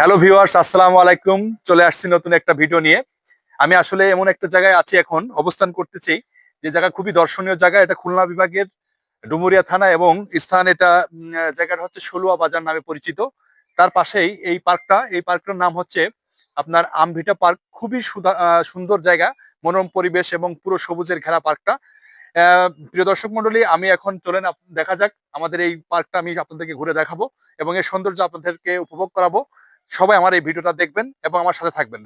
Hello viewers আসসালামু আলাইকুম। চলে আসছি নতুন একটা ভিডিও নিয়ে। আমি আসলে এমন একটা জায়গায় আছি এখন, অবস্থান করতেছি, যে জায়গা খুবই দর্শনীয় জায়গা, এটা খুলনা বিভাগের ডুমুরিয়া থানা এবং স্থান এটা জায়গাটা হচ্ছে ষোলুয়া বাজার নামে পরিচিত। তার পাশেই এই পার্কটা, এই পার্কটার নাম হচ্ছে আপনার আমভিটা পার্ক। খুবই সুন্দর জায়গা, মনোরম পরিবেশ এবং পুরো সবুজের ঘেরা পার্কটা। প্রিয় দর্শক মন্ডলী, আমি এখন চলেন দেখা যাক, আমাদের এই পার্কটা আমি আপনাদেরকে ঘুরে দেখাবো এবং এর সৌন্দর্য আপনাদেরকে উপভোগ করাবো। সবাই আমার এই ভিডিওটা দেখবেন এবং আমার সাথে থাকবেন।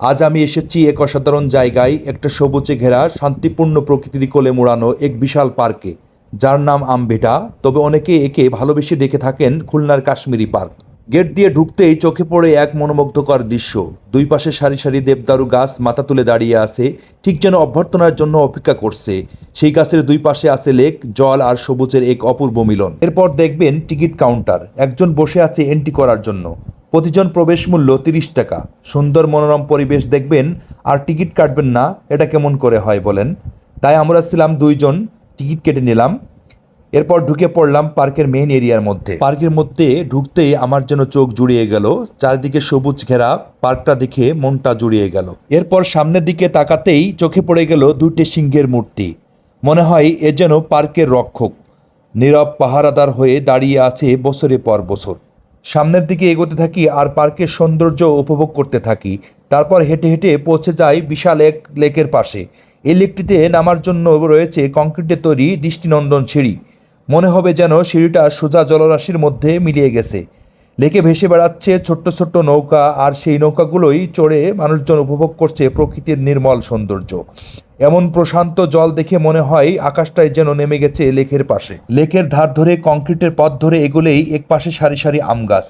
আজ আমি এসেছি এক অসাধারণ জায়গায়, একটা সবুজে ঘেরা, শান্তিপূর্ণ প্রকৃতির কোলে মোড়ানো এক বিশাল পার্কে। যার নাম আমবেটা তবে অনেকে একে ভালোবেসে ডেকে থাকেন খুলনার কাশ্মীরি পার্ক। গেট দিয়ে ঢুকতেই চোখে পড়ে এক মনোমুগ্ধকর দৃশ্য। দুই পাশে সারি সারি দেবদারু গাছ মাথা তুলে দাঁড়িয়ে আছে, ঠিক যেন অভ্যর্থনার জন্য অপেক্ষা করছে। সেই গাছের দুই পাশে আছে লেক, জল আর সবুজের এক অপূর্ব মিলন। এরপর দেখবেন টিকিট কাউন্টার। একজন বসে আছে এন্ট্রি করার জন্য। প্রতিজন প্রবেশ মূল্য তিরিশ টাকা। সুন্দর মনোরম পরিবেশ দেখবেন আর টিকিট কাটবেন না, এটা কেমন করে হয় বলেন। তাই আমরা ছিলাম দুইজন, টিকিট কেটে নিলাম। এরপর ঢুকে পড়লাম পার্কের মেইন এরিয়ার মধ্যে। পার্কের মধ্যে ঢুকতেই আমার যেন চোখ জুড়িয়ে গেল, চারিদিকে সবুজ ঘেরা পার্কটা দেখে মনটা জুড়িয়ে গেল। এরপর সামনের দিকে তাকাতেই চোখে পড়ে গেল দুইটি সিংহের মূর্তি। মনে হয় এ যেন পার্কের রক্ষক। নীরব পাহারাদার হয়ে দাঁড়িয়ে আছে বছরের পর বছর। সামনের দিকে এগোতে থাকি আর পার্কের সৌন্দর্য উপভোগ করতে থাকি। তারপর হেঁটে হেঁটে পৌঁছে যাই বিশাল এক লেকের পাশে। এই লেকটিতে নামার জন্য রয়েছে কংক্রিটের তৈরি দৃষ্টিনন্দন সিঁড়ি। মনে হবে যেন সিঁড়িটা সোজা জলরাশির মধ্যে মিলিয়ে গেছে। লেকে ভেসে বেড়াচ্ছে ছোট্ট ছোট্ট নৌকা, আর সেই নৌকাগুলোই চড়ে মানুষজন উপভোগ করছে প্রকৃতির নির্মল সৌন্দর্য। এমন প্রশান্ত জল দেখে মনে হয় আকাশটায় যেন নেমে গেছে লেকের পাশে। লেকের ধার ধরে কংক্রিটের পথ ধরে এগুলেই এক পাশে সারি সারি আম গাছ,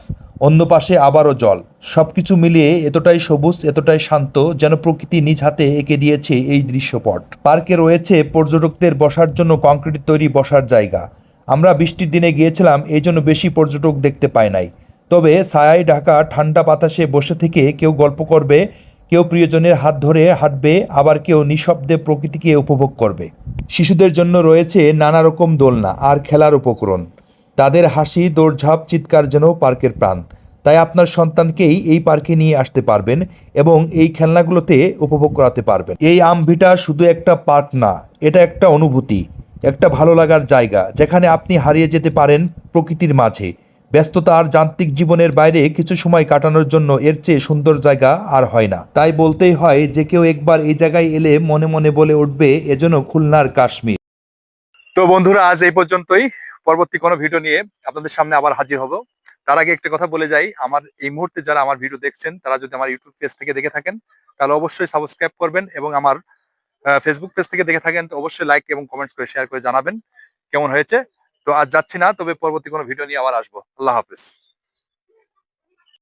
অন্য পাশে আবারও জল। সবকিছু মিলিয়ে এতটাই সবুজ, এতটাই শান্ত যেন প্রকৃতি নিজ হাতে এঁকে দিয়েছে এই দৃশ্যপট। পার্কে রয়েছে পর্যটকদের বসার জন্য কংক্রিট তৈরি বসার জায়গা। আমরা বৃষ্টির দিনে গিয়েছিলাম, এই জন্য বেশি পর্যটক দেখতে পাই নাই। তবে ছায়ায় ঢাকা ঠান্ডা বাতাসে বসে থেকে কেউ গল্প করবে, কেউ প্রিয়জনের হাত ধরে হাঁটবে, আবার কেউ নিঃশব্দে প্রকৃতিকে উপভোগ করবে। শিশুদের জন্য রয়েছে নানা রকম দোলনা আর খেলার উপকরণ। তাদের হাসি, দৌড়ঝাঁপ চিৎকার যেন পার্কের প্রাণ। তাই আপনার সন্তানকেই এই পার্কে নিয়ে আসতে পারবেন এবং এই খেলনাগুলোতে উপভোগ করাতে পারবেন। এই আমভিটা শুধু একটা পার্ক না, এটা একটা অনুভূতি, একটা ভালো লাগার জায়গা, যেখানে আপনি হারিয়ে যেতে পারেন প্রকৃতির মাঝে। ব্যস্ততা আর যান্ত্রিক জীবনের বাইরে কিছু সময় কাটানোর জন্য এর চেয়ে সুন্দর জায়গা আর হয় না। তাই বলতেই হয় যে কেউ একবার এই জায়গায় এলে মনে মনে বলে উঠবে এজন্য খুলনার কাশ্মীর। তো বন্ধুরা, আজ এই পর্যন্তই। পরবর্তী কোনো ভিডিও নিয়ে আপনাদের সামনে আবার হাজির হব। তার আগে একটা কথা বলে যাই, আমার এই মুহূর্তে যারা আমার ভিডিও দেখছেন, তারা যদি আমার ইউটিউব পেজ থেকে দেখে থাকেন, তাহলে অবশ্যই সাবস্ক্রাইব করবেন এবং আমার ফেসবুক পেজ থেকে দেখে থাকেন, তো অবশ্যই লাইক এবং কমেন্টস করে শেয়ার করে জানাবেন। কেমন হয়েছে? তো আজ যাচ্ছি না তবে পরবর্তী কোনো ভিডিও নিয়ে আবার আসব। আল্লাহ হাফেজ।